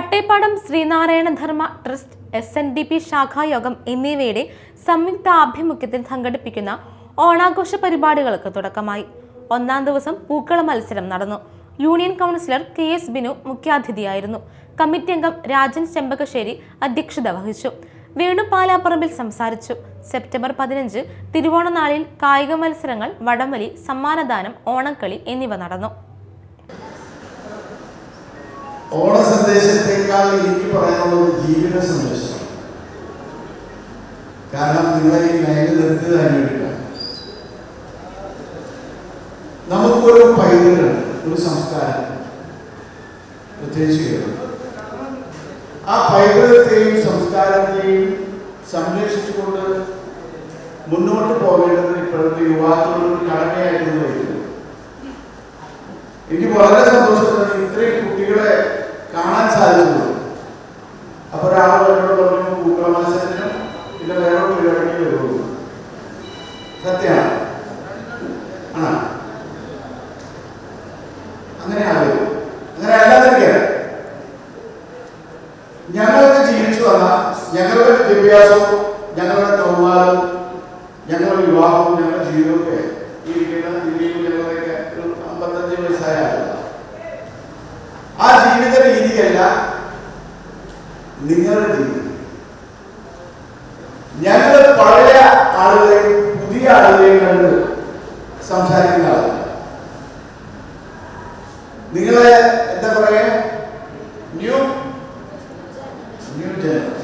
Vattepadam Sreenarayana Dharma trust S N D P ശാഖായോഗം എന്നിവയുടെ സംയുക്ത ആഭിമുഖ്യത്തിൽ സംഘടിപ്പിക്കുന്ന ഓണാഘോഷ പരിപാടികൾക്ക് തുടക്കമായി. ഒന്നാം ദിവസം പൂക്കള മത്സരം നടന്നു. Union councillor K S Binu മുഖ്യാതിഥിയായിരുന്നു. Committee അംഗം രാജൻ ചെമ്പകശ്ശേരി അധ്യക്ഷത വഹിച്ചു. വേണു പാലാപ്പറമ്പിൽ സംസാരിച്ചു. സെപ്റ്റംബർ പതിനഞ്ച് തിരുവോണനാളിൽ കായിക മത്സരങ്ങൾ വടംവലി സമ്മാനദാനം ഓണക്കളി എന്നിവ നടന്നു. ഓണ സന്ദേശത്തെക്കാൾ എനിക്ക് പറയാനുള്ളത് ജീവിത സന്ദേശം കാരണം നിങ്ങളെ ഈ ലൈനിൽ തന്നെ നമുക്ക് പൈതൃകം ഒരു സംസ്കാരം പ്രത്യേകിച്ച് ആ പൈതൃകത്തെയും സംസ്കാരത്തെയും സംരക്ഷിച്ചുകൊണ്ട് മുന്നോട്ട് പോകേണ്ടത് ഇപ്പോഴത്തെ യുവാക്കളുടെ ഒരു കടമയായിട്ട് എനിക്ക് വളരെ സന്തോഷത്തോടെ അപ്പോൾ ഒരാൾ എന്നോട് പറഞ്ഞു കൂട്ടമത്സരത്തിനും ഇല്ല വേറെ പരിപാടിക്ക് വരുള്ളൂ സത്യമാണ് ആണോ? അങ്ങനെ ആവരുത് അങ്ങനെ അല്ലാതിരിക്കുക ജീവിച്ചു വന്ന ഞങ്ങളുടെ വിദ്യാഭ്യാസവും ഞങ്ങളുടെ കൗമാരവും ഞങ്ങളുടെ വിവാഹവും ഞങ്ങളുടെ ജീവിതമൊക്കെ ജീവിക്കുന്ന ഇന്ത്യയിൽ ഞങ്ങളുടെയൊക്കെ ഒരു അമ്പത്തഞ്ച് ആ ജീവിത രീതിയല്ല നിങ്ങളുടെ ജീവിതം. ഞങ്ങൾ പഴയ ആളുകളെ പുതിയ ആളുകളെയും കണ്ട് സംസാരിക്കുന്ന ആളുകൾ. നിങ്ങളെ എന്താ പറയുക ന്യൂ ന്യൂ ജനറേഷൻ